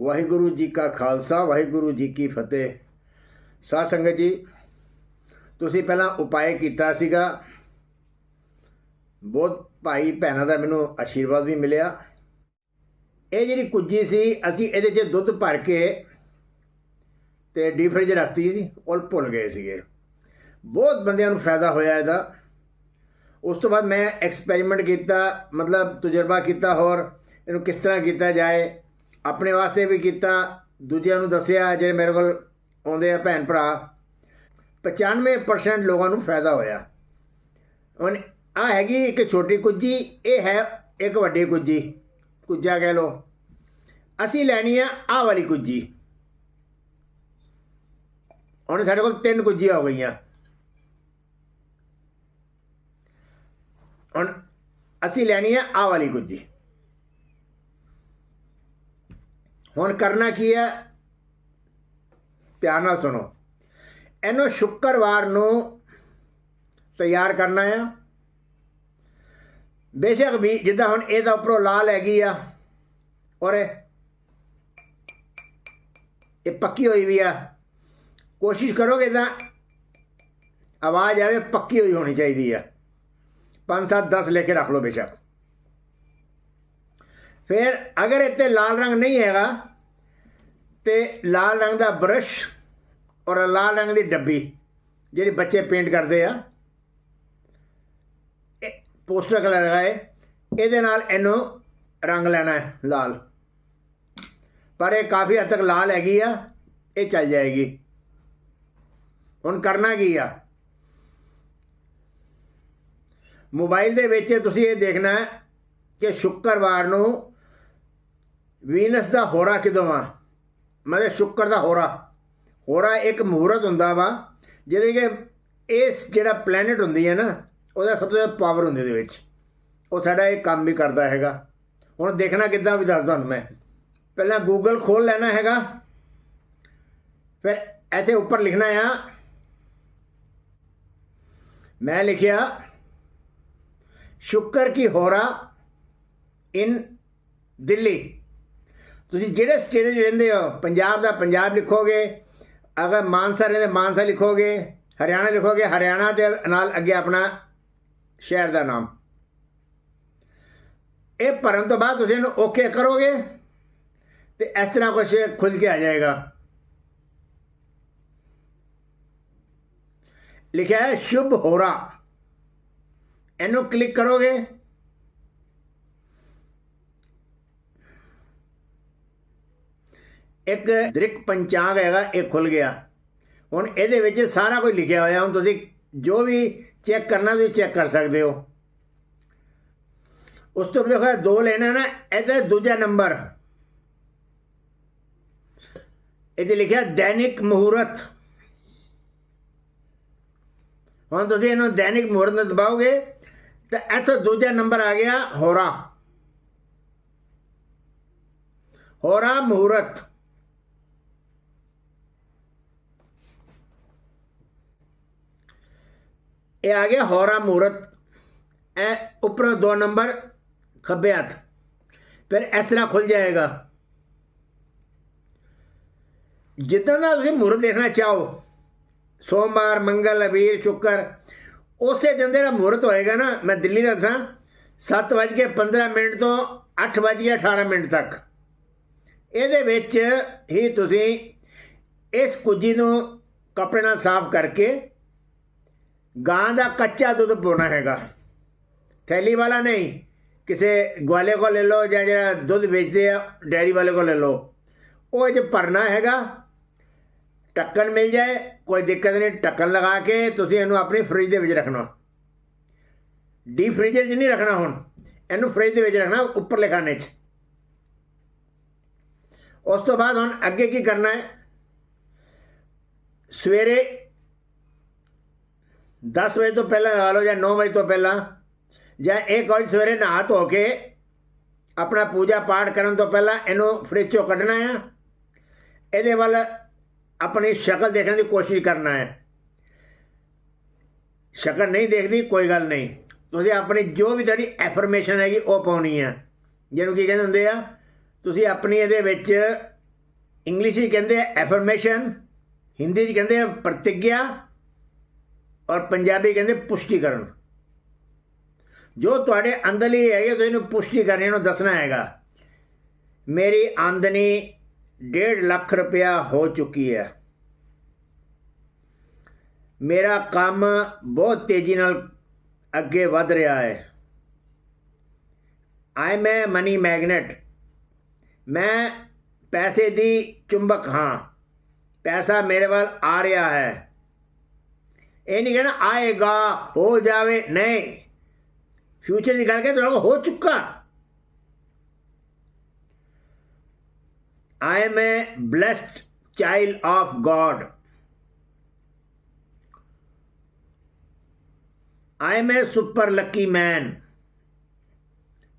ਵਾਹਿਗੁਰੂ ਜੀ ਕਾ ਖਾਲਸਾ, ਵਾਹਿਗੁਰੂ ਜੀ ਕੀ ਫਤਿਹ। ਸਾਧ ਸੰਗਤ ਜੀ, ਤੁਸੀਂ ਪਹਿਲਾਂ ਉਪਾਅ ਕੀਤਾ ਸੀਗਾ। ਬਹੁਤ ਭਾਈ ਭੈਣਾਂ ਦਾ ਮੈਨੂੰ ਆਸ਼ੀਰਵਾਦ ਵੀ ਮਿਲਿਆ। ਇਹ ਜਿਹੜੀ ਕੁੱਜੀ ਸੀ, ਅਸੀਂ ਇਹਦੇ 'ਚ ਦੁੱਧ ਭਰ ਕੇ ਤੇ ਡੀਪ ਫ੍ਰਿਜ ਰੱਖਤੀ ਸੀ ਉਹ ਭੁੱਲ ਗਏ ਸੀਗੇ। ਬਹੁਤ ਬੰਦਿਆਂ ਨੂੰ ਫਾਇਦਾ ਹੋਇਆ ਇਹਦਾ। ਉਸ ਤੋਂ ਬਾਅਦ ਮੈਂ ਐਕਸਪੈਰੀਮੈਂਟ ਕੀਤਾ, ਮਤਲਬ ਤਜਰਬਾ ਕੀਤਾ ਹੋਰ, ਇਹਨੂੰ ਕਿਸ ਤਰ੍ਹਾਂ ਕੀਤਾ ਜਾਏ। ਆਪਣੇ ਵਾਸਤੇ ਵੀ ਕੀਤਾ, ਦੂਜਿਆਂ ਨੂੰ ਦੱਸਿਆ, ਜਿਹੜੇ ਮੇਰੇ ਕੋਲ ਆਉਂਦੇ ਆ ਭੈਣ ਭਰਾ 95% ਲੋਕਾਂ ਨੂੰ ਫਾਇਦਾ ਹੋਇਆ। ਹੁਣ ਆ ਹੈਗੀ ਇੱਕ ਛੋਟੀ ਕੁੱਜੀ, ਇਹ ਹੈ ਇੱਕ ਵੱਡੀ ਕੁੱਜੀ, ਕੁੱਜਾ ਕਹਿ ਲੋ ਅਸੀਂ ਲੈਣੀ ਆ ਆ ਵਾਲੀ ਕੁੱਜੀ। ਹੁਣ ਸਾਡੇ ਕੋਲ ਤਿੰਨ ਕੁੱਜੀਆਂ ਹੋ ਗਈਆਂ। ਹੁਣ ਅਸੀਂ ਲੈਣੀ ਆ ਆ ਵਾਲੀ ਕੁੱਜੀ। ਹੁਣ ਕਰਨਾ ਕੀ ਹੈ? ਧਿਆਨ ਨਾਲ ਸੁਣੋ। ਇਹਨੂੰ ਸ਼ੁੱਕਰਵਾਰ ਨੂੰ ਤਿਆਰ ਕਰਨਾ ਆ। ਬੇਸ਼ੱਕ ਵੀ ਜਿੱਦਾਂ ਹੁਣ ਇਹਦਾ ਉੱਪਰੋਂ ਲਾਲ ਹੈਗੀ ਆ, ਔਰ ਇਹ ਇਹ ਪੱਕੀ ਹੋਈ ਵੀ ਆ। ਕੋਸ਼ਿਸ਼ ਕਰੋਗੇ ਤਾਂ ਆਵਾਜ਼ ਆਵੇ, ਪੱਕੀ ਹੋਈ ਹੋਣੀ ਚਾਹੀਦੀ ਆ। 5 7 10 ਲੈ ਕੇ ਰੱਖ ਲਓ ਬੇਸ਼ੱਕ। ਫਿਰ ਅਗਰ ਇੱਥੇ ਲਾਲ ਰੰਗ ਨਹੀਂ ਹੈਗਾ ਤੇ ਲਾਲ ਰੰਗ ਦਾ ਬਰਸ਼ ਔਰ ਲਾਲ ਰੰਗ ਦੀ ਡੱਬੀ ਜਿਹੜੀ ਬੱਚੇ ਪੇਂਟ ਕਰਦੇ ਆ, ਇਹ ਪੋਸਟਰ ਕਲਰ ਲਗਾਏ ਇਹਦੇ ਨਾਲ ਇਹਨੂੰ ਰੰਗ ਲੈਣਾ ਹੈ ਲਾਲ। ਪਰ ਇਹ ਕਾਫੀ ਹੱਦ ਤੱਕ ਲਾਲ ਹੈਗੀ ਆ, ਇਹ ਚੱਲ ਜਾਏਗੀ। ਹੁਣ ਕਰਨਾ ਕੀ ਆ? ਮੋਬਾਈਲ ਦੇ ਵਿੱਚ ਤੁਸੀਂ ਇਹ ਦੇਖਣਾ ਹੈ ਕਿ ਸ਼ੁੱਕਰਵਾਰ ਨੂੰ ਵੀਨਸ ਦਾ ਹੋਰਾ ਕਿਦੋਂ ਆ? ਮਤਲਬ ਸ਼ੁੱਕਰ ਦਾ ਹੋਰਾ। ਹੋਰਾ ਇੱਕ ਮਹੂਰਤ ਹੁੰਦਾ ਵਾ, ਜਿਹਦੇ ਕਿ ਇਸ ਜਿਹੜਾ ਪਲੈਨਟ ਹੁੰਦੀ ਹੈ ਨਾ, ਉਹਦਾ ਸਭ ਤੋਂ ਜ਼ਿਆਦਾ ਪਾਵਰ ਹੁੰਦੀ ਉਹਦੇ ਵਿੱਚ। ਉਹ ਸਾਡਾ ਇਹ ਕੰਮ ਵੀ ਕਰਦਾ ਹੈਗਾ। ਹੁਣ ਦੇਖਣਾ ਕਿੱਦਾਂ ਵੀ ਦੱਸ ਤੁਹਾਨੂੰ ਮੈਂ। ਪਹਿਲਾਂ ਗੂਗਲ ਖੋਲ ਲੈਣਾ ਹੈਗਾ। ਫਿਰ ਇੱਥੇ ਉੱਪਰ ਲਿਖਣਾ ਆ। ਮੈਂ ਲਿਖਿਆ, ਸ਼ੁੱਕਰ ਕੀ ਹੋਰਾ ਇਨ ਦਿੱਲੀ। ਤੁਸੀਂ ਜਿਹੜੇ ਸਟੇਟ ਵਿੱਚ ਰਹਿੰਦੇ ਹੋ, ਪੰਜਾਬ ਦਾ ਪੰਜਾਬ ਲਿਖੋਗੇ, ਅਗਰ ਮਾਨਸਾ ਰਹਿੰਦੇ ਮਾਨਸਾ ਲਿਖੋਗੇ, ਹਰਿਆਣਾ ਲਿਖੋਗੇ, ਹਰਿਆਣਾ ਦੇ ਨਾਲ ਅੱਗੇ ਆਪਣਾ ਸ਼ਹਿਰ ਦਾ ਨਾਮ। ਇਹ ਭਰਨ ਤੋਂ ਬਾਅਦ ਤੁਸੀਂ ਇਹਨੂੰ ਓਕੇ ਕਰੋਗੇ ਤੇ ਇਸ ਤਰ੍ਹਾਂ ਕੁਝ ਖੁੱਲ ਕੇ ਆ ਜਾਏਗਾ। ਲਿਖਿਆ ਹੈ, ਸ਼ੁਭ ਹੋਰਾ। ਇਹਨੂੰ ਕਲਿੱਕ ਕਰੋਗੇ ਇੱਕ ਦ੍ਰਿਕ ਪੰਚਾਂਗ ਹੈਗਾ, ਇਹ ਖੁੱਲ ਗਿਆ। ਹੁਣ ਇਹਦੇ ਵਿੱਚ ਸਾਰਾ ਕੁਝ ਲਿਖਿਆ ਹੋਇਆ, ਹੁਣ ਤੁਸੀਂ ਜੋ ਵੀ ਚੈੱਕ ਕਰਨਾ, ਤੁਸੀਂ ਚੈੱਕ ਕਰ ਸਕਦੇ ਹੋ। ਉਸ ਤੋਂ ਦੇਖੋ ਦੋ ਲੈਣਾ ਨਾ, ਇਹਦਾ ਦੂਜਾ ਨੰਬਰ। ਇਹਦੇ ਲਿਖਿਆ, ਦੈਨਿਕ ਮਹੂਰਤ। ਹੁਣ ਤੁਸੀਂ ਇਹਨੂੰ ਦੈਨਿਕ ਮਹੂਰਤ ਦਬਾਓਗੇ, ਤਾਂ ਇੱਥੋਂ ਦੂਜਾ ਨੰਬਰ ਆ ਗਿਆ, ਹੋਰਾ। ਹੋਰਾ ਮਹੂਰਤ। ਇਹ ਆ ਗਿਆ ਹੌਰਾ ਮੂਰਤ। ਇਹ ਉੱਪਰੋਂ ਦੋ ਨੰਬਰ ਖੱਬੇ ਹੱਥ। ਫਿਰ ਇਸ ਤਰ੍ਹਾਂ ਖੁੱਲ ਜਾਏਗਾ। ਜਿੱਦਾਂ ਦਾ ਤੁਸੀਂ ਮੂਰਤ ਦੇਖਣਾ ਚਾਹੋ, ਸੋਮਵਾਰ, ਮੰਗਲ ਅਬੀਰ ਸ਼ੁੱਕਰ, ਉਸੇ ਦਿਨ ਜਿਹੜਾ ਮੂਰਤ ਹੋਏਗਾ ਨਾ, ਮੈਂ ਦਿੱਲੀ ਦਾ ਦੱਸਾਂ 7:15 ਮਿੰਟ ਤੋਂ 8:18 ਮਿੰਟ ਤੱਕ। ਇਹਦੇ ਵਿੱਚ ਹੀ ਤੁਸੀਂ ਇਸ ਕੁਜੀ ਨੂੰ ਕੱਪੜੇ ਨਾਲ ਸਾਫ਼ ਕਰਕੇ ਗਾਂ ਦਾ ਕੱਚਾ ਦੁੱਧ ਪਾਉਣਾ ਹੈਗਾ। ਥੈਲੀ ਵਾਲਾ ਨਹੀਂ, ਕਿਸੇ ਗਵਾਲੇ ਕੋਲ ਲੈ ਲਓ ਜਾਂ ਜਿਹੜਾ ਦੁੱਧ ਵੇਚਦੇ ਆ, ਡੈਰੀ ਵਾਲੇ ਕੋਲ ਲੈ ਲਓ। ਉਹ ਇਹ 'ਚ ਭਰਨਾ ਹੈਗਾ। ਟੱਕਣ ਮਿਲ ਜਾਏ, ਕੋਈ ਦਿੱਕਤ ਨਹੀਂ ਟੱਕਣ ਲਗਾ ਕੇ ਤੁਸੀਂ ਇਹਨੂੰ ਆਪਣੀ ਫ੍ਰਿਜ ਦੇ ਵਿੱਚ ਰੱਖਣਾ। ਡੀ ਫ੍ਰੀਜ਼ਰ 'ਚ ਨਹੀਂ ਰੱਖਣਾ ਹੁਣ, ਇਹਨੂੰ ਫ੍ਰਿਜ ਦੇ ਵਿੱਚ ਰੱਖਣਾ ਉੱਪਰਲੇ ਖਾਨੇ 'ਚ। ਉਸ ਤੋਂ ਬਾਅਦ ਹੁਣ ਅੱਗੇ ਕੀ ਕਰਨਾ ਹੈ? ਸਵੇਰੇ 10 ਵਜੇ ਤੋਂ ਪਹਿਲਾਂ ਲਗਾ ਲਓ ਜਾਂ 9 ਵਜੇ ਤੋਂ ਪਹਿਲਾਂ ਜਾਂ ਇਹ ਕੋਈ ਸਵੇਰੇ ਨਹਾ ਧੋ ਕੇ ਆਪਣਾ ਪੂਜਾ ਪਾਠ ਕਰਨ ਤੋਂ ਪਹਿਲਾਂ ਇਹਨੂੰ ਫ੍ਰਿਜ ਚੋਂ ਕੱਢਣਾ ਹੈ ਇਹਦੇ ਵੱਲ ਆਪਣੀ ਸ਼ਕਲ ਦੇਖਣ ਦੀ ਕੋਸ਼ਿਸ਼ ਕਰਨਾ ਹੈ ਸ਼ਕਲ ਨਹੀਂ ਦੇਖਦੀ, ਕੋਈ ਗੱਲ ਨਹੀਂ। ਤੁਸੀਂ ਆਪਣੀ ਜੋ ਵੀ ਤੁਹਾਡੀ ਐਫਰਮੇਸ਼ਨ ਹੈਗੀ ਉਹ ਪਾਉਣੀ ਹੈ ਜਿਹਨੂੰ ਕੀ ਕਹਿੰਦੇ ਹੁੰਦੇ ਆ? ਤੁਸੀਂ ਆਪਣੀ ਇਹਦੇ ਵਿੱਚ ਇੰਗਲਿਸ਼ ਵਿੱਚ ਕਹਿੰਦੇ ਆ ਐਫਰਮੇਸ਼ਨ ਹਿੰਦੀ 'ਚ ਕਹਿੰਦੇ ਆ ਪ੍ਰਤੀਗਿਆ ਔਰ ਪੰਜਾਬੀ ਕਹਿੰਦੇ ਪੁਸ਼ਟੀਕਰਨ। ਜੋ ਤੁਹਾਡੇ ਅੰਦਰਲੀ ਹੈਗੇ ਤੁਸੀਂ ਇਹਨੂੰ ਪੁਸ਼ਟੀ ਕਰਨੀ ਇਹਨੂੰ ਦੱਸਣਾ ਹੈਗਾ। ਮੇਰੀ ਆਮਦਨੀ 1.5 ਲੱਖ ਰੁਪਇਆ ਹੋ ਚੁੱਕੀ ਹੈ। ਮੇਰਾ ਕੰਮ ਬਹੁਤ ਤੇਜ਼ੀ ਨਾਲ ਅੱਗੇ ਵਧ ਰਿਹਾ ਹੈ। I am a money magnet ਮੈਂ ਪੈਸੇ ਦੀ ਚੁੰਬਕ ਹਾਂ। ਪੈਸਾ ਮੇਰੇ ਵੱਲ ਆ ਰਿਹਾ ਹੈ। ਇਹ ਨਹੀਂ ਕਹਿਣਾ ਆਏਗਾ, ਹੋ ਜਾਵੇ, ਨਹੀਂ ਫਿਊਚਰ ਦੀ ਗੱਲ ਕਰ ਤੁਹਾਡਾ ਹੋ ਚੁੱਕਾ I am a blessed child of God. I am a super lucky man.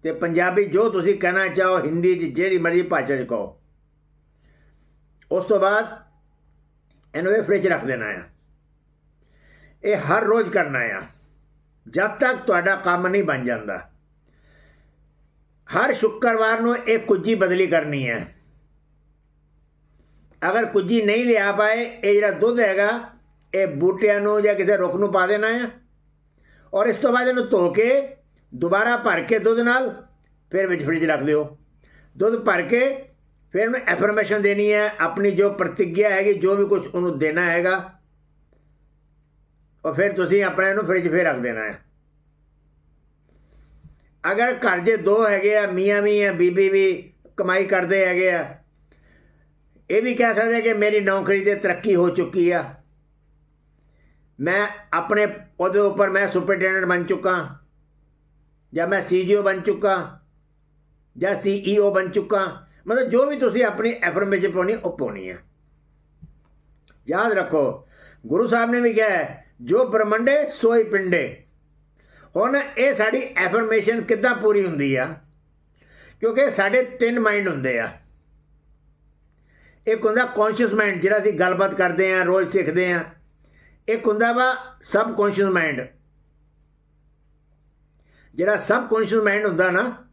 ਤੇ ਪੰਜਾਬੀ ਜੋ ਤੁਸੀਂ ਕਹਿਣਾ ਚਾਹੋ, ਹਿੰਦੀ 'ਚ, ਜਿਹੜੀ ਮਰਜ਼ੀ ਭਾਸ਼ਾ 'ਚ ਕਹੋ ਉਸ ਤੋਂ ਬਾਅਦ, ਇਹਨੂੰ ਇਹ ਫ੍ਰਿਜ ਰੱਖ ਦੇਣਾ ਆ ਇਹ ਹਰ ਰੋਜ਼ ਕਰਨਾ ਆ। ਜਦ ਤੱਕ ਤੁਹਾਡਾ ਕੰਮ ਨਹੀਂ ਬਣ ਜਾਂਦਾ। ਹਰ ਸ਼ੁੱਕਰਵਾਰ ਨੂੰ ਇਹ ਕੁੱਜੀ ਬਦਲੀ ਕਰਨੀ ਹੈ। ਅਗਰ ਕੁੱਜੀ ਨਹੀਂ ਲਿਆ ਪਾਏ, ਇਹ ਜਿਹੜਾ ਦੁੱਧ ਹੈਗਾ, ਇਹ ਬੂਟਿਆਂ ਨੂੰ ਜਾਂ ਕਿਸੇ ਰੁੱਖ ਨੂੰ ਪਾ ਦੇਣਾ ਹੈ ਔਰ ਇਸ ਤੋਂ ਬਾਅਦ ਇਹਨੂੰ ਧੋ ਕੇ ਦੁਬਾਰਾ ਭਰ ਕੇ ਦੁੱਧ ਨਾਲ ਫਿਰ ਵਿੱਚ ਫ੍ਰਿਜ ਰੱਖ ਦਿਓ। ਦੁੱਧ ਭਰ ਕੇ ਫਿਰ ਉਹਨੂੰ ਐਫਰਮੇਸ਼ਨ ਦੇਣੀ ਹੈ। ਆਪਣੀ ਜੋ ਪ੍ਰਤੀਗਿਆ ਹੈਗੀ, ਜੋ ਵੀ ਕੁਝ ਉਹਨੂੰ ਦੇਣਾ ਹੈਗਾ ਉਹ ਫਿਰ ਤੁਸੀਂ ਆਪਣੇ ਇਹਨੂੰ ਫ੍ਰਿਜ 'ਫੇਰ ਰੱਖ ਦੇਣਾ ਹੈ। ਅਗਰ ਘਰ ਜੇ ਦੋ ਹੈਗੇ ਆ, ਮੀਆਂ ਵੀ ਆ, ਬੀਬੀ ਵੀ ਕਮਾਈ ਕਰਦੇ ਹੈਗੇ ਆ, ਇਹ ਵੀ ਕਹਿ ਸਕਦੇ ਕਿ ਮੇਰੀ ਨੌਕਰੀ ਤੇ ਤਰੱਕੀ ਹੋ ਚੁੱਕੀ ਆ। ਮੈਂ ਆਪਣੇ ਉਹਦੇ ਉੱਪਰ ਮੈਂ ਸੁਪਰਡੈਂਟ ਬਣ ਚੁੱਕਾ। ਜਾਂ ਮੈਂ ਸੀਜੀਓ ਬਣ ਚੁੱਕਾ। ਜਾਂ ਸੀਈਓ ਬਣ ਚੁੱਕਾ। ਮਤਲਬ ਜੋ ਵੀ ਤੁਸੀਂ ਆਪਣੀ ਐਫਰਮੇਸ਼ਨ ਪਾਉਣੀ ਉਹ ਪਾਉਣੀ ਆ। ਯਾਦ ਰੱਖੋ, ਗੁਰੂ ਸਾਹਿਬ ਨੇ ਵੀ ਕਿਹਾ ਜੋ ਬ੍ਰਹਮੰਡੇ ਸੋਈ ਪਿੰਡੇ। ਹੁਣ ਇਹ ਸਾਡੀ ਐਫਰਮੇਸ਼ਨ ਕਿੱਦਾਂ ਪੂਰੀ ਹੁੰਦੀ ਆ? ਕਿਉਂਕਿ ਸਾਡੇ ਤਿੰਨ ਮਾਈਂਡ ਹੁੰਦੇ ਆ। ਇੱਕ ਹੁੰਦਾ ਕੌਨਸ਼ੀਅਸ ਮਾਈਂਡ ਜਿਹੜਾ ਅਸੀਂ ਗੱਲਬਾਤ ਕਰਦੇ ਆਂ, ਰੋਜ਼ ਸਿੱਖਦੇ ਆਂ। ਇੱਕ ਹੁੰਦਾ ਵਾ ਸਬ ਕੌਨਸ਼ੀਅਸ ਮਾਈਂਡ ਜਿਹੜਾ ਸਬ ਕੌਨਸ਼ੀਅਸ ਮਾਈਂਡ ਹੁੰਦਾ ਨਾ,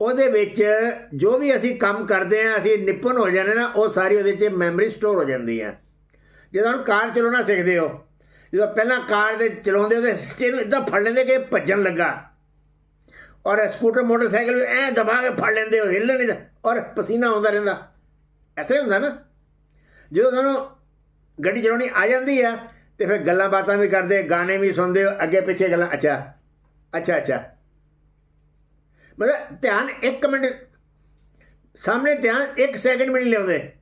ਉਹਦੇ ਵਿੱਚ ਜੋ ਵੀ ਅਸੀਂ ਕੰਮ ਕਰਦੇ ਆਂ, ਅਸੀਂ ਨਿਪੁੰਨ ਹੋ ਜਾਂਦੇ ਨਾ, ਉਹ ਸਾਰੀ ਉਹਦੇ 'ਚ ਮੈਮਰੀ ਸਟੋਰ ਹੋ ਜਾਂਦੀ ਆ। ਜਦੋਂ ਹੁਣ ਕਾਰ ਚਲਾਉਣਾ ਸਿੱਖਦੇ ਹੋ ਜਦੋਂ ਪਹਿਲਾਂ ਕਾਰ ਦੇ ਚਲਾਉਂਦੇ ਉਹਦੇ ਸਟੇ ਇਦਾਂ ਫੜ ਲੈਂਦੇ ਕਿ ਭੱਜਣ ਲੱਗਾ। ਔਰ ਸਕੂਟਰ, ਮੋਟਰਸਾਈਕਲ ਵੀ ਐ ਦਬਾ ਕੇ ਫੜ ਲੈਂਦੇ ਹੋ ਹਿੱਲਣ ਨਹੀਂ ਔਰ ਪਸੀਨਾ ਆਉਂਦਾ ਰਹਿੰਦਾ। ਐਸਾ ਹੀ ਹੁੰਦਾ ਨਾ। ਜਦੋਂ ਤੁਹਾਨੂੰ ਗੱਡੀ ਚਲਾਉਣੀ ਆ ਜਾਂਦੀ ਆ, ਤੇ ਫਿਰ ਗੱਲਾਂ ਬਾਤਾਂ ਵੀ ਕਰਦੇ, ਗਾਣੇ ਵੀ ਸੁਣਦੇ ਹੋ ਅੱਗੇ ਪਿੱਛੇ ਗੱਲਾਂ, ਅੱਛਾ ਅੱਛਾ ਅੱਛਾ। ਮਤਲਬ ਧਿਆਨ 1 ਮਿੰਟ, ਸਾਹਮਣੇ ਧਿਆਨ 1 ਸੈਕਿੰਡ ਵੀ ਨਹੀਂ ਲਿਆਉਂਦੇ।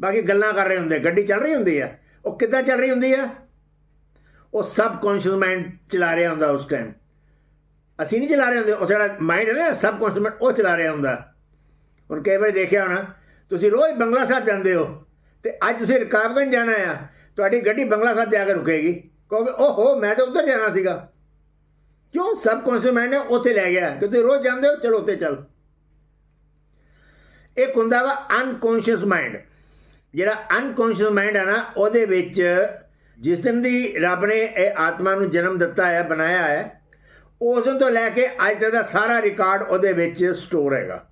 ਬਾਕੀ ਗੱਲਾਂ ਕਰ ਰਹੇ ਹੁੰਦੇ, ਗੱਡੀ ਚੱਲ ਰਹੀ ਹੁੰਦੀ ਆ। ਉਹ ਕਿੱਦਾਂ ਚੱਲ ਰਹੀ ਹੁੰਦੀ ਆ? ਉਹ ਸਬ ਕੌਨਸ਼ੀਅਸ ਮਾਈਂਡ ਚਲਾ ਰਿਹਾ ਹੁੰਦਾ ਉਸ ਟਾਈਮ ਅਸੀਂ ਨਹੀਂ ਚਲਾ ਰਹੇ ਹੁੰਦੇ, ਉਹ ਜਿਹੜਾ ਮਾਈਂਡ ਹੈ ਨਾ, ਸਬ ਕੌਨਸ਼ੀਅਸ ਮਾਈਂਡ, ਉਹ ਚਲਾ ਰਿਹਾ ਹੁੰਦਾ। ਹੁਣ ਕਈ ਵਾਰੀ ਦੇਖਿਆ ਹੋਣਾ, ਤੁਸੀਂ ਰੋਜ਼ ਬੰਗਲਾ ਸਾਹਿਬ ਜਾਂਦੇ ਹੋ, ਤੇ ਅੱਜ ਤੁਸੀਂ ਰਕਾਬਗੰਜ ਜਾਣਾ ਆ, ਤੁਹਾਡੀ ਗੱਡੀ ਬੰਗਲਾ ਸਾਹਿਬ ਜਾ ਕੇ ਰੁਕੇਗੀ। ਕਹੋਗੇ, ਓਹੋ, ਮੈਂ ਤਾਂ ਉੱਧਰ ਜਾਣਾ ਸੀਗਾ। ਕਿਉਂ? ਸਬ ਕੌਨਸ਼ੀਅਸ ਮਾਈਂਡ ਨੇ ਉੱਥੇ ਲੈ ਗਿਆ। ਕਿ ਤੁਸੀਂ ਰੋਜ਼ ਜਾਂਦੇ ਹੋ, ਚਲੋ ਉੱਥੇ ਚੱਲ। ਇੱਕ ਹੁੰਦਾ ਵਾ ਅਨਕੌਂਸ਼ੀਅਸ ਮਾਈਂਡ। ਜਿਹੜਾ ਅਨਕੌਂਸ਼ੀਅਸ ਮਾਈਂਡ ਹੈ ਨਾ, ਉਹਦੇ ਵਿੱਚ ਜਿਸ ਦਿਨ ਦੀ ਰੱਬ ਨੇ ਇਹ ਆਤਮਾ ਨੂੰ ਜਨਮ ਦਿੱਤਾ ਹੈ, ਬਣਾਇਆ ਹੈ, ਉਸ ਦਿਨ ਤੋਂ ਲੈ ਕੇ ਅੱਜ ਤੱਕ ਦਾ ਸਾਰਾ ਰਿਕਾਰਡ ਉਹਦੇ ਵਿੱਚ ਸਟੋਰ ਹੈਗਾ।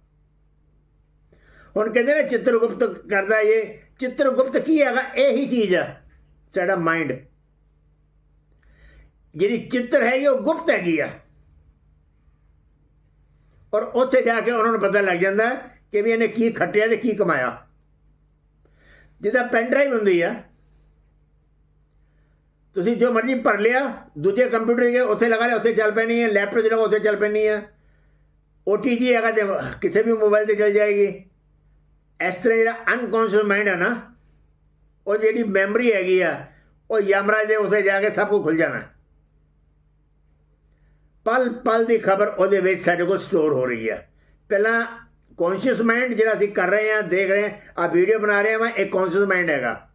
ਹੁਣ ਕਹਿੰਦੇ ਨੇ ਚਿੱਤਰਗੁਪਤ ਕਰਦਾ ਇਹ, ਚਿੱਤਰਗੁਪਤ ਕੀ ਹੈਗਾ? ਇਹੀ ਚੀਜ਼ ਹੈ, ਸਾਡਾ ਮਾਈਂਡ ਜਿਹੜੀ ਚਿੱਤਰ ਹੈਗੀ, ਉਹ ਗੁਪਤ ਹੈਗੀ ਆ। ਔਰ ਉੱਥੇ ਜਾ ਕੇ ਉਹਨਾਂ ਨੂੰ ਪਤਾ ਲੱਗ ਜਾਂਦਾ ਕਿ ਵੀ ਇਹਨੇ ਕੀ ਖੱਟਿਆ ਤੇ ਕੀ ਕਮਾਇਆ। ਜਿਹਦਾ ਪੈਨ ਡਰਾਈਵ ਹੁੰਦੀ ਆ ਤੁਸੀਂ ਜੋ ਮਰਜ਼ੀ ਭਰ ਲਿਆ, ਦੂਜੇ ਕੰਪਿਊਟਰ ਦੇ ਉੱਥੇ ਲਗਾ ਲਿਆ, ਉੱਥੇ ਚੱਲ ਪੈਣੀ ਹੈ ਲੈਪਟਾਪ ਜਿਹੜਾ ਉੱਥੇ ਚੱਲ ਪੈਣੀ ਹੈ। OTG ਹੈਗਾ ਤੇ ਕਿਸੇ ਵੀ ਮੋਬਾਈਲ ਤੇ ਚੱਲ ਜਾਏਗੀ। ਇਸ ਤਰ੍ਹਾਂ ਜਿਹੜਾ ਅਨਕੌਂਸ਼ੀਅਸ ਮਾਈਂਡ ਹੈ ਨਾ, ਉਹ ਜਿਹੜੀ ਮੈਮਰੀ ਹੈਗੀ ਆ, ਉਹ ਯਮਰਾਜ ਦੇ ਉੱਥੇ ਜਾ ਕੇ ਸਭ ਕੁਝ ਖੁੱਲ ਜਾਣਾ। ਪਲ ਪਲ ਦੀ ਖਬਰ ਉਹਦੇ ਵਿੱਚ ਸਾਡੇ ਕੋਲ ਸਟੋਰ ਹੋ ਰਹੀ ਹੈ ਪਹਿਲਾਂ ਕੌਨਸ਼ੀਅਸ ਮਾਈਂਡ ਜਿਹੜਾ ਅਸੀਂ ਕਰ ਰਹੇ ਹਾਂ, ਦੇਖ ਰਹੇ ਹਾਂ ਆ ਵੀਡੀਓ ਬਣਾ ਰਹੇ ਹਾਂ, ਇਹ ਕੌਨਸ਼ੀਅਸ ਮਾਈਂਡ ਹੈਗਾ।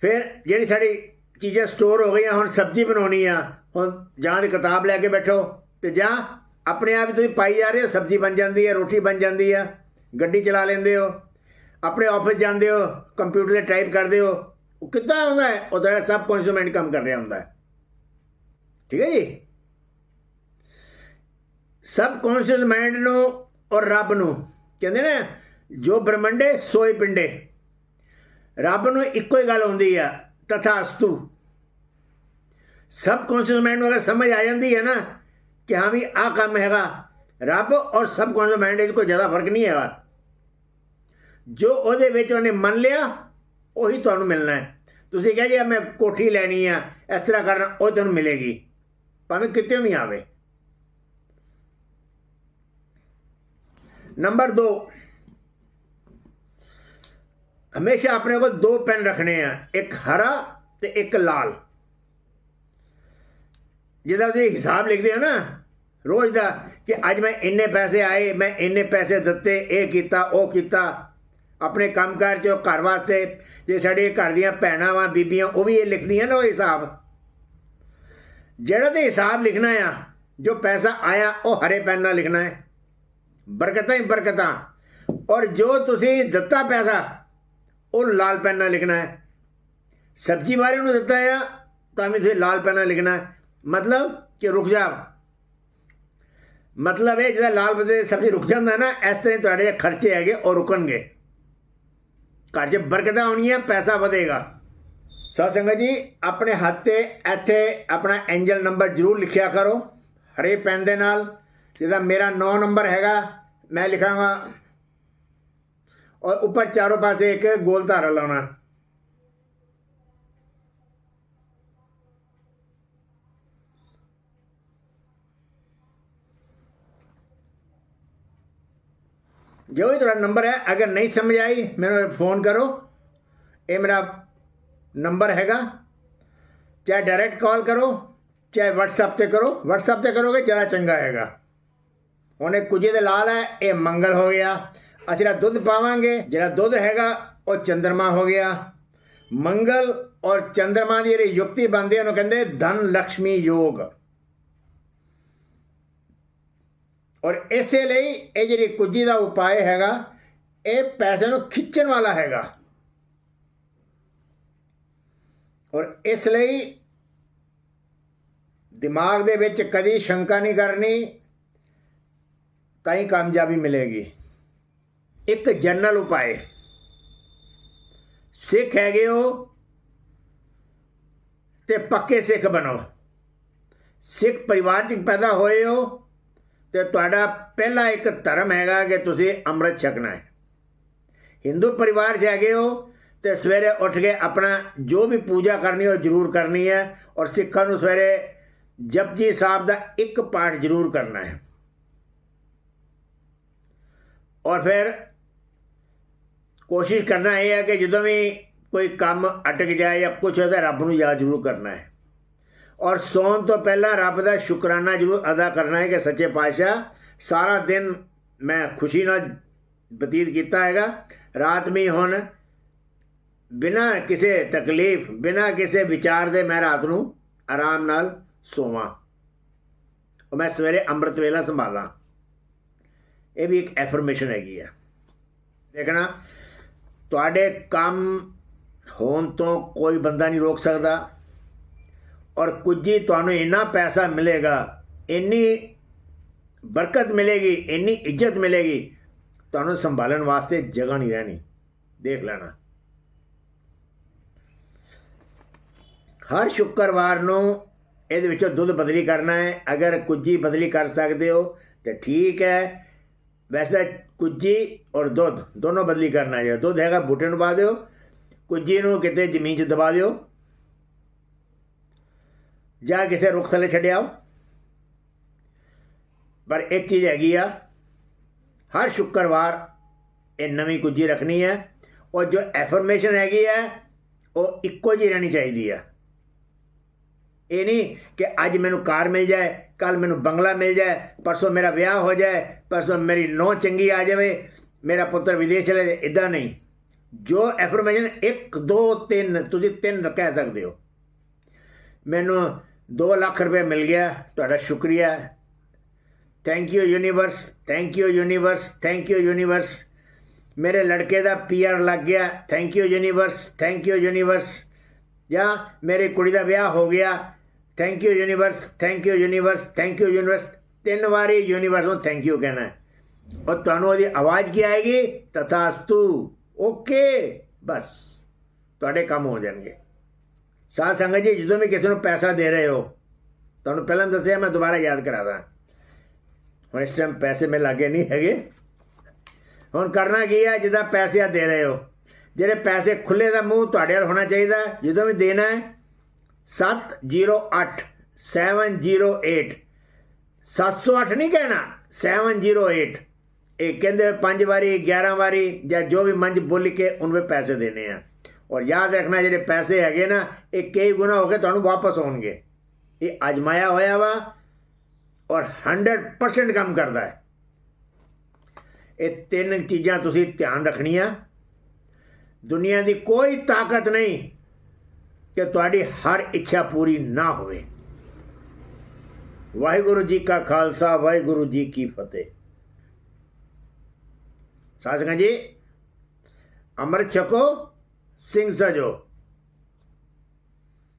ਫਿਰ ਜਿਹੜੀ ਸਾਡੀ ਚੀਜ਼ਾਂ ਸਟੋਰ ਹੋ ਗਈਆਂ, ਹੁਣ ਸਬਜ਼ੀ ਬਣਾਉਣੀ ਆ, ਹੁਣ ਜਾਂ ਤੇ ਕਿਤਾਬ ਲੈ ਕੇ ਬੈਠੋ ਤੇ ਜਾਂ ਆਪਣੇ ਆਪ ਹੀ ਤੁਸੀਂ ਪਾਈ ਜਾ ਰਹੇ ਹੋ, ਸਬਜ਼ੀ ਬਣ ਜਾਂਦੀ ਹੈ ਰੋਟੀ ਬਣ ਜਾਂਦੀ ਆ, ਗੱਡੀ ਚਲਾ ਲੈਂਦੇ ਹੋ, ਆਪਣੇ ਆਫਿਸ ਜਾਂਦੇ ਹੋ ਕੰਪਿਊਟਰ ਤੇ ਟਾਈਪ ਕਰਦੇ ਹੋ, ਉਹ ਕਿੱਦਾਂ ਹੁੰਦਾ ਹੈ? ਉਹ ਤੁਹਾਡਾ ਸਬ ਕੌਨਸ਼ੀਅਸ ਮਾਈਂਡ ਕੰਮ ਕਰ ਰਿਹਾ ਹੁੰਦਾ ਹੈ। ਠੀਕ ਹੈ ਜੀ? ਸਬ ਕੌਨਸ਼ੀਅਸ ਮਾਈਂਡ ਨੂੰ ਔਰ ਰੱਬ ਨੂੰ, ਕਹਿੰਦੇ ਨੇ, ਜੋ ਬ੍ਰਹਮੰਡੇ ਸੋਈ ਪਿੰਡੇ। ਰੱਬ ਨੂੰ ਇੱਕੋ ਹੀ ਗੱਲ ਹੁੰਦੀ ਆ, ਤਥਾਸਤੂ। ਸਬ ਕੌਂਸ਼ੀਅਸ ਮਾਈਂਡ ਨੂੰ ਅਗਰ ਸਮਝ ਆ ਜਾਂਦੀ ਹੈ ਨਾ, ਕਿ ਹਾਂ ਵੀ ਆ ਕੰਮ ਹੈਗਾ, ਰੱਬ ਔਰ ਸਬ ਕੌਂਸ਼ੀਅਸ ਮਾਈਂਡ ਵਿੱਚ ਕੋਈ ਜ਼ਿਆਦਾ ਫ਼ਰਕ ਨਹੀਂ ਹੈਗਾ। ਜੋ ਉਹਦੇ ਵਿੱਚ ਉਹਨੇ ਮੰਨ ਲਿਆ, ਉਹੀ ਤੁਹਾਨੂੰ ਮਿਲਣਾ ਹੈ। ਤੁਸੀਂ ਕਹੇ ਜੀ ਮੈਂ ਕੋਠੀ ਲੈਣੀ ਆ, ਇਸ ਤਰ੍ਹਾਂ ਕਰਨਾ, ਉਹ ਤੁਹਾਨੂੰ ਮਿਲੇਗੀ। ਭਾਵੇਂ ਕਿਤੇ ਵੀ ਆਵੇ। ਨੰਬਰ 2 ਹਮੇਸ਼ਾ ਆਪਣੇ ਕੋਲ ਦੋ ਪੈਨ ਰੱਖਣੇ ਆ, ਇੱਕ ਹਰਾ ਤੇ ਇੱਕ ਲਾਲ। ਜਿਹਦਾ ਤੁਸੀਂ ਹਿਸਾਬ ਲਿਖਦੇ ਹੋ ਨਾ, ਰੋਜ਼ ਦਾ ਕਿ ਅੱਜ ਮੈਂ ਇੰਨੇ ਪੈਸੇ ਆਏ, ਮੈਂ ਇੰਨੇ ਪੈਸੇ ਦਿੱਤੇ, ਇਹ ਕੀਤਾ, ਉਹ ਕੀਤਾ। ਆਪਣੇ ਕੰਮਕਾਰ ਚ ਘਰ ਵਾਸਤੇ, ਜੇ ਸਾਡੇ ਘਰ ਦੀਆਂ ਭੈਣਾਂ ਵਾਂ, ਬੀਬੀਆਂ, ਉਹ ਵੀ ਇਹ ਲਿਖਦੀਆਂ ਨਾ ਉਹ ਹਿਸਾਬ। ਜਿਹੜਾ ਤੇ ਹਿਸਾਬ ਲਿਖਣਾ ਆ, ਜੋ ਪੈਸਾ ਆਇਆ, ਉਹ ਹਰੇ ਪੈਨ ਨਾਲ ਲਿਖਣਾ ਹੈ। ਬਰਕਤਾਂ ਹੀ ਬਰਕਤਾਂ। ਔਰ ਜੋ ਤੁਸੀਂ ਦਿੱਤਾ ਪੈਸਾ ਉਹ ਲਾਲ ਪੈਨ ਨਾਲ ਲਿਖਣਾ ਹੈ। ਸਬਜੀ ਬਾਰੇ ਨੂੰ ਦਿੱਤਾ ਆ, ਤਾਂ ਵੀ ਤੁਸੀਂ ਲਾਲ ਪੈਨ ਨਾਲ ਲਿਖਣਾ ਹੈ। ਮਤਲਬ ਕਿ ਰੁਕ ਜਾ। ਮਤਲਬ ਇਹ ਜਿਹੜਾ ਲਾਲ ਬਦੇ ਸਬਜੀ ਰੁਕ ਜਾਂਦਾ ਨਾ, ਇਸ ਤਰ੍ਹਾਂ ਹੀ ਤੁਹਾਡੇ ਖਰਚੇ ਹੈਗੇ, ਉਹ ਰੁਕਣਗੇ। ਘਰ 'ਚ ਬਰਕਤਾਂ ਆਉਣੀਆਂ ਪੈਸਾ ਵਧੇਗਾ। ਸਾਧ ਸੰਗਤ ਜੀ, ਆਪਣੇ ਹੱਥ ਤੇ ਇੱਥੇ ਆਪਣਾ ਐਂਜਲ ਨੰਬਰ ਜ਼ਰੂਰ ਲਿਖਿਆ ਕਰੋ, ਹਰੇ ਪੈਨ ਦੇ ਨਾਲ। ਜਿਹਦਾ ਮੇਰਾ 9 ਨੰਬਰ ਹੈਗਾ, ਮੈਂ ਲਿਖਾਂਗਾ। ਔਰ ਉੱਪਰ ਚਾਰੋਂ ਪਾਸੇ ਇੱਕ ਗੋਲ ਧਾਰਾ ਲਾਉਣਾ। ਜੋ ਵੀ ਤੁਹਾਡਾ ਨੰਬਰ ਹੈ, ਅਗਰ ਨਹੀਂ ਸਮਝ ਆਈ, ਮੈਨੂੰ ਫੋਨ ਕਰੋ। ਇਹ ਮੇਰਾ ਨੰਬਰ ਹੈਗਾ। ਚਾਹੇ ਡਾਇਰੈਕਟ ਕਾਲ ਕਰੋ, ਚਾਹੇ WhatsApp ਤੇ ਕਰੋ। WhatsApp ਤੇ ਕਰੋਗੇ, ਜ਼ਿਆਦਾ ਚੰਗਾ ਹੈਗਾ। ਉਹਨੇ ਕੁਝੇ ਦੇ ਲਾਲ ਹੈ, ਇਹ ਮੰਗਲ ਹੋ ਗਿਆ। ਅਸੀਂ ਜਿਹੜਾ ਦੁੱਧ ਪਾਵਾਂਗੇ, ਜਿਹੜਾ ਦੁੱਧ ਹੈਗਾ, ਉਹ ਚੰਦਰਮਾ ਹੋ ਗਿਆ। ਮੰਗਲ ਔਰ ਚੰਦਰਮਾ ਦੀ ਜਿਹੜੀ ਯੁਕਤੀ ਬਣਦੀ ਉਹਨੂੰ ਕਹਿੰਦੇ ਧਨ ਲక్ష్ਮੀ ਯੋਗ। ਔਰ ਇਸੇ ਲਈ ਇਹ ਜਿਹੜੀ ਕੁਜੀ ਦਾ ਉਪਾਅ ਹੈਗਾ, ਇਹ ਪੈਸੇ ਨੂੰ ਖਿੱਚਣ ਵਾਲਾ ਹੈਗਾ। ਔਰ ਇਸ ਲਈ ਦਿਮਾਗ ਦੇ ਵਿੱਚ ਕਦੀ ਸ਼ੰਕਾ ਨਹੀਂ ਕਰਨੀ, ਕਈ ਕਾਮਯਾਬੀ ਮਿਲੇਗੀ। ਇੱਕ ਜਨਰਲ ਉਪਾਅ ਸਿੱਖ ਹੈਗੇ ਹੋ ਤੇ ਪੱਕੇ ਸਿੱਖ ਬਣੋ। ਸਿੱਖ ਪਰਿਵਾਰ 'ਚ ਪੈਦਾ ਹੋਏ ਹੋ ਤੇ ਤੁਹਾਡਾ ਪਹਿਲਾ ਇੱਕ ਧਰਮ ਹੈਗਾ ਕਿ ਤੁਸੀਂ ਅੰਮ੍ਰਿਤ ਛਕਣਾ ਹੈ। ਹਿੰਦੂ ਪਰਿਵਾਰ 'ਚ ਹੈਗੇ ਹੋ ਤੇ ਸਵੇਰੇ ਉੱਠ ਕੇ ਆਪਣਾ ਜੋ ਵੀ ਪੂਜਾ ਕਰਨੀ ਉਹ ਜ਼ਰੂਰ ਕਰਨੀ ਹੈ ਔਰ ਸਿੱਖਾਂ ਨੂੰ ਸਵੇਰੇ ਜਪਜੀ ਸਾਹਿਬ ਦਾ ਇੱਕ ਪਾਠ ਜ਼ਰੂਰ ਕਰਨਾ ਹੈ। ਔਰ ਫਿਰ ਕੋਸ਼ਿਸ਼ ਕਰਨਾ ਇਹ ਹੈ ਕਿ ਜਦੋਂ ਵੀ ਕੋਈ ਕੰਮ ਅਟਕ ਜਾਏ ਜਾਂ ਕੁਝ ਹੋਦਾ ਰੱਬ ਨੂੰ ਯਾਦ ਜ਼ਰੂਰ ਕਰਨਾ ਹੈ। ਔਰ ਸੌਣ ਤੋਂ ਪਹਿਲਾਂ ਰੱਬ ਦਾ ਸ਼ੁਕਰਾਨਾ ਜ਼ਰੂਰ ਅਦਾ ਕਰਨਾ ਹੈ ਕਿ ਸੱਚੇ ਪਾਤਸ਼ਾਹ ਸਾਰਾ ਦਿਨ ਮੈਂ ਖੁਸ਼ੀ ਨਾਲ ਬਤੀਤ ਕੀਤਾ ਹੈਗਾ। ਰਾਤ ਵੀ ਹੁਣ ਬਿਨਾ ਕਿਸੇ ਤਕਲੀਫ, ਬਿਨਾ ਕਿਸੇ ਵਿਚਾਰ ਦੇ ਮੈਂ ਰਾਤ ਨੂੰ ਆਰਾਮ ਨਾਲ ਸੋਵਾਂ। ਉਹ ਮੈਂ ਸਵੇਰੇ ਅੰਮ੍ਰਿਤ ਵੇਲਾ ਸੰਭਾਲਾਂ। ਇਹ ਵੀ ਇੱਕ ਐਫਰਮੇਸ਼ਨ ਹੈਗੀ ਆ। ਦੇਖਣਾ ਤੁਹਾਡੇ ਕੰਮ ਹੋਣ ਤੋਂ ਕੋਈ ਬੰਦਾ ਨਹੀਂ ਰੋਕ ਸਕਦਾ ਔਰ ਕੁਝ ਹੀ ਤੁਹਾਨੂੰ ਇੰਨਾ ਪੈਸਾ ਮਿਲੇਗਾ, ਇੰਨੀ ਬਰਕਤ ਮਿਲੇਗੀ, ਇੰਨੀ ਇੱਜ਼ਤ ਮਿਲੇਗੀ, ਤੁਹਾਨੂੰ ਸੰਭਾਲਣ ਵਾਸਤੇ ਜਗ੍ਹਾ ਨਹੀਂ ਰਹਿਣੀ। ਦੇਖ ਲੈਣਾ। ਹਰ ਸ਼ੁੱਕਰਵਾਰ ਨੂੰ ਇਹਦੇ ਵਿੱਚੋਂ ਦੁੱਧ ਬਦਲੀ ਕਰਨਾ ਹੈ। ਅਗਰ ਕੁਝ ਹੀ ਬਦਲੀ ਕਰ ਸਕਦੇ ਹੋ, ਤੇ ਠੀਕ ਹੈ। ਵੈਸੇ ਕੁੱਜੀ ਔਰ ਦੁੱਧ, ਦੋਨੋਂ ਬਦਲੀ ਕਰਨਾ ਹੈ। ਦੁੱਧ ਹੈਗਾ ਬੂਟੇ ਨੂੰ ਪਾ ਦਿਓ, ਕੁੱਜੀ ਨੂੰ ਕਿਤੇ ਜ਼ਮੀਨ 'ਚ ਦਬਾ ਦਿਓ। ਜਾਂ ਕਿਸੇ ਰੁੱਖ ਥੱਲੇ ਛੱਡਿਆਓ ਪਰ ਇੱਕ ਚੀਜ਼ ਹੈਗੀ ਆ, ਹਰ ਸ਼ੁੱਕਰਵਾਰ ਇਹ ਨਵੀਂ ਕੁੱਜੀ ਰੱਖਣੀ ਹੈ। ਔਰ ਜੋ ਐਫਰਮੇਸ਼ਨ ਹੈਗੀ ਹੈ, ਉਹ ਇੱਕੋ ਜਿਹੀ ਰਹਿਣੀ ਚਾਹੀਦੀ ਹੈ। ਇਹ ਨਹੀਂ ਕਿ ਅੱਜ ਮੈਨੂੰ ਕਾਰ ਮਿਲ ਜਾਏ ਕੱਲ ਮੈਨੂੰ ਬੰਗਲਾ ਮਿਲ ਜਾਏ, ਪਰਸੋਂ ਮੇਰਾ ਵਿਆਹ ਹੋ ਜਾਏ, ਪਰਸੋਂ ਮੇਰੀ ਨੌ ਚੰਗੀ ਆ ਜਾਵੇ, ਮੇਰਾ ਪੁੱਤਰ ਵਿਦੇਸ਼ ਚਲੇ ਜਾਏ ਇਦਾਂ ਨਹੀਂ। ਜੋ ਐਫਰਮੇਸ਼ਨ 1 2 3 ਤੁਸੀਂ ਤਿੰਨ ਕਹਿ ਸਕਦੇ ਹੋ। ਮੈਨੂੰ 2 ਲੱਖ ਰੁਪਏ ਮਿਲ ਗਿਆ, ਤੁਹਾਡਾ ਸ਼ੁਕਰੀਆ। Thank you universe thank you universe thank you universe ਮੇਰੇ ਲੜਕੇ ਦਾ ਪੀਆਰ ਲੱਗ ਗਿਆ thank you universe thank you universe ਜਾਂ ਮੇਰੇ ਕੁੜੀ ਦਾ ਵਿਆਹ ਹੋ ਗਿਆ thank you universe thank you universe thank you universe ਤਿੰਨ ਵਾਰੀ ਯੂਨੀਵਰਸ ਨੂੰ ਥੈਂਕ ਯੂ ਕਹਿਣਾ ਹੈ। ਔਰ ਤੁਹਾਨੂੰ ਉਹਦੀ ਆਵਾਜ਼ ਕੀ ਆਏਗੀ? ਤਥਾਸਤੂ। ਓਕੇ ਬਸ। ਤੁਹਾਡੇ ਕੰਮ ਹੋ ਜਾਣਗੇ। ਸਾਧ ਸੰਗਤ ਜੀ, ਜਦੋਂ ਵੀ ਕਿਸੇ ਨੂੰ ਪੈਸਾ ਦੇ ਰਹੇ ਹੋ, ਤੁਹਾਨੂੰ ਪਹਿਲਾਂ ਦੱਸਿਆ, ਮੈਂ ਦੁਬਾਰਾ ਯਾਦ ਕਰਾਦਾ। ਹੁਣ ਇਸ ਟਾਈਮ ਪੈਸੇ ਮੇ ਲਾਗੇ ਨਹੀਂ ਹੈਗੇ। ਹੁਣ ਕਰਨਾ ਕੀ ਹੈ, ਜਿੱਦਾਂ ਪੈਸੇ ਆ ਦੇ ਰਹੇ ਹੋ। ਜਿਹੜੇ ਪੈਸੇ ਖੁੱਲੇ ਦਾ ਮੂੰਹ ਤੁਹਾਡੇ ਵੱਲ ਹੋਣਾ ਚਾਹੀਦਾ, ਜਦੋਂ ਵੀ ਦੇਣਾ ਹੈ 708 708 708 ਨਹੀਂ ਕਹਿਣਾ 708 ਇਹ ਕਹਿੰਦੇ ਪੰਜ ਵਾਰੀ 11 ਵਾਰੀ ਜਾਂ ਜੋ ਵੀ ਮੰਜ ਬੋਲ ਕੇ ਉਹਨੂੰ ਪੈਸੇ ਦੇਣੇ ਆ। ਔਰ ਯਾਦ ਰੱਖਣਾ, ਜਿਹੜੇ ਪੈਸੇ ਹੈਗੇ ਨਾ, ਇਹ ਕਈ ਗੁਣਾ ਹੋ ਕੇ ਤੁਹਾਨੂੰ ਵਾਪਸ ਆਉਣਗੇ। ਇਹ ਅਜਮਾਇਆ ਹੋਇਆ ਵਾ ਔਰ 100% ਕੰਮ ਕਰਦਾ ਹੈ। ਇਹ ਤਿੰਨ ਚੀਜ਼ਾਂ ਤੁਸੀਂ ਧਿਆਨ ਰੱਖਣੀਆਂ। ਦੁਨੀਆ ਦੀ ਕੋਈ ਤਾਕਤ ਨਹੀਂ। ਕਿ ਤੁਹਾਡੀ ਹਰ ਇੱਛਾ ਪੂਰੀ ਨਾ ਹੋਵੇ। ਵਾਹਿਗੁਰੂ ਜੀ ਕਾ ਖਾਲਸਾ, ਵਾਹਿਗੁਰੂ ਜੀ ਕੀ ਫਤਿਹ। ਸਾਧ ਸੰਗਤ ਜੀ, ਅੰਮ੍ਰਿਤ ਛਕੋ, ਸਿੰਘ ਸਜੋ।